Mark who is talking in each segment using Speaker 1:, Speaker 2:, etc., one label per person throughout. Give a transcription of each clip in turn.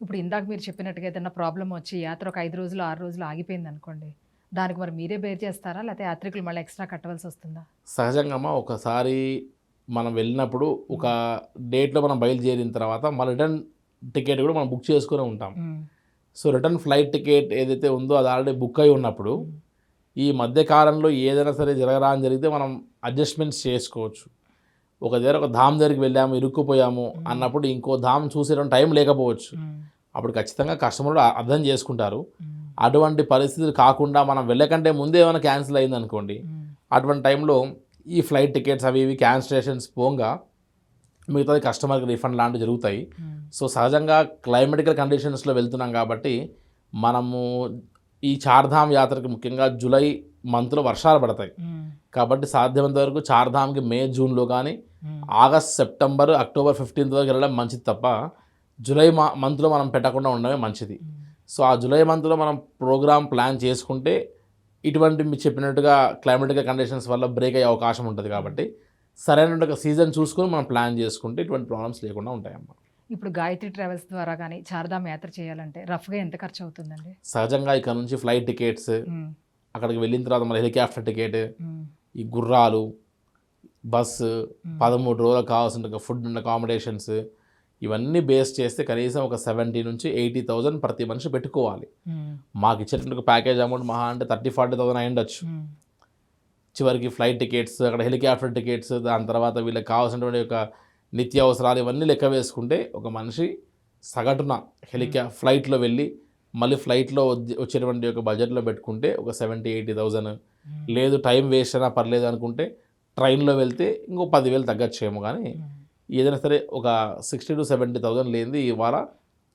Speaker 1: ఇప్పుడు ఇందాక మీరు చెప్పినట్టుగా ఏదైనా ప్రాబ్లం వచ్చి యాత్ర ఒక ఐదు రోజులు ఆరు రోజులు ఆగిపోయింది అనుకోండి దానికి మరి మీరే బేర్ చేస్తారా? లేకపోతే యాత్రికులు మళ్ళీ ఎక్స్ట్రా కట్టవలసి వస్తుందా?
Speaker 2: సహజంగా అమ్మ ఒకసారి మనం వెళ్ళినప్పుడు ఒక డేట్లో మనం బయలుదేరిన తర్వాత మన రిటర్న్ టికెట్ కూడా మనం బుక్ చేసుకుని ఉంటాం. సో రిటర్న్ ఫ్లైట్ టికెట్ ఏదైతే ఉందో అది ఆల్రెడీ బుక్ అయి ఉన్నప్పుడు ఈ మధ్య కాలంలో ఏదైనా సరే జరగరా అని జరిగితే మనం అడ్జస్ట్మెంట్స్ చేసుకోవచ్చు. ఒక దగ్గర ఒక ధామ్ దగ్గరికి వెళ్ళాము ఇరుక్కుపోయాము అన్నప్పుడు ఇంకో ధామ్ చూసేటువంటి టైం లేకపోవచ్చు. అప్పుడు ఖచ్చితంగా కస్టమర్లు అర్థం చేసుకుంటారు. అటువంటి పరిస్థితులు కాకుండా మనం వెళ్ళకంటే ముందే ఏమైనా క్యాన్సిల్ అయింది అనుకోండి అటువంటి టైంలో ఈ ఫ్లైట్ టికెట్స్ అవి ఇవి క్యాన్సిలేషన్స్ పోగా మిగతాది కస్టమర్కి రిఫండ్ లాంటివి జరుగుతాయి. సో సహజంగా క్లైమేటికల్ కండిషన్స్లో వెళ్తున్నాం కాబట్టి మనము ఈ చార్ధామ్ యాత్రకి ముఖ్యంగా జూలై మంత్లో వర్షాలు పడతాయి. కాబట్టి సాధ్యమైనంత వరకు చార్ధామ్కి మే జూన్లో కానీ ఆగస్ట్ సెప్టెంబర్ అక్టోబర్ ఫిఫ్టీన్త్ వరకు వెళ్ళడం మంచిది తప్ప జూలై మా మంత్లో మనం పెట్టకుండా ఉండడమే మంచిది. సో ఆ జూలై మంత్లో మనం ప్రోగ్రామ్ ప్లాన్ చేసుకుంటే ఇటువంటి మీరు చెప్పినట్టుగా క్లైమేటిక్ కండిషన్స్ వల్ల బ్రేక్ అయ్యే అవకాశం ఉంటుంది కాబట్టి సరైన ఒక సీజన్ చూసుకొని మనం ప్లాన్ చేసుకుంటే ఇటువంటి ప్రాబ్లమ్స్ లేకుండా ఉంటాయన్నమాట
Speaker 1: ఇప్పుడు గాయత్రి ట్రావెల్స్ ద్వారా కానీ చార్ధామ్ యాత్ర చేయాలంటే రఫ్గా ఎంత ఖర్చు అవుతుందండి?
Speaker 2: సహజంగా ఇక్కడ నుంచి ఫ్లైట్ టికెట్స్ అక్కడికి వెళ్ళిన తర్వాత మన హెలికాప్టర్ టికెట్ ఈ గుర్రాలు బస్సు పదమూడు రోజులకు కావాల్సిన ఫుడ్ అండ్ అకామిడేషన్స్ ఇవన్నీ బేస్ చేస్తే కనీసం ఒక సెవెంటీ నుంచి ఎయిటీ థౌజండ్ ప్రతి మనిషి పెట్టుకోవాలి. మాకు ఇచ్చేటువంటి ప్యాకేజ్ అమౌంట్ మహా అంటే థర్టీ ఫార్టీ థౌసండ్ అయి ఉండొచ్చు. చివరికి ఫ్లైట్ టికెట్స్ అక్కడ హెలికాప్టర్ టికెట్స్ దాని తర్వాత వీళ్ళకి కావాల్సినటువంటి ఒక నిత్య అవసరాలు ఇవన్నీ లెక్క వేసుకుంటే ఒక మనిషి సగటున హెలికా ఫ్లైట్లో వెళ్ళి మళ్ళీ ఫ్లైట్లో వచ్చే- వచ్చేటువంటి ఒక బడ్జెట్లో పెట్టుకుంటే ఒక సెవెంటీ ఎయిటీ థౌజండ్ లేదు టైం వేస్ట్ అయినా పర్లేదు అనుకుంటే ట్రైన్లో వెళ్తే ఇంకో పదివేలు తగ్గచ్చేమో కానీ
Speaker 1: ఉమ్,
Speaker 2: ఏదైనా సరే ఒక సిక్స్టీ టు సెవెంటీ థౌజండ్ లేనిది ఇవాళ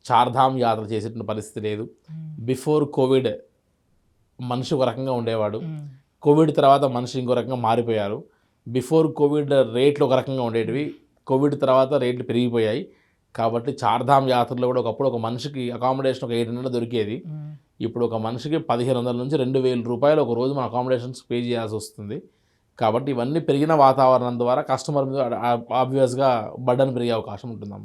Speaker 2: చార్ధామ్ యాత్ర చేసేటువంటి పరిస్థితి లేదు.
Speaker 1: ఉమ్,
Speaker 2: బిఫోర్ కోవిడ్ మనిషి ఒక రకంగా ఉండేవాడు.
Speaker 1: ఉమ్,
Speaker 2: కోవిడ్ తర్వాత మనిషి ఇంకో రకంగా మారిపోయారు. బిఫోర్ కోవిడ్ రేట్లు ఒక రకంగా ఉండేటివి. కోవిడ్ తర్వాత రేట్లు పెరిగిపోయాయి. కాబట్టి చార్ధామ్ యాత్రలో కూడా ఒకప్పుడు ఒక మనిషికి అకామిడేషన్ ఒక ఎయిట్ హండ్రెడ్ దొరికేది. ఇప్పుడు ఒక మనిషికి పదిహేను వందల నుంచి రెండు వేల రూపాయలు ఒక రోజు మన అకామిడేషన్స్ పే చేయాల్సి వస్తుంది. కాబట్టి ఇవన్నీ పెరిగిన వాతావరణం ద్వారా కస్టమర్ మీద ఆబ్వియస్గా బర్డన్ పెరిగే అవకాశం ఉంటుందన్నమాట.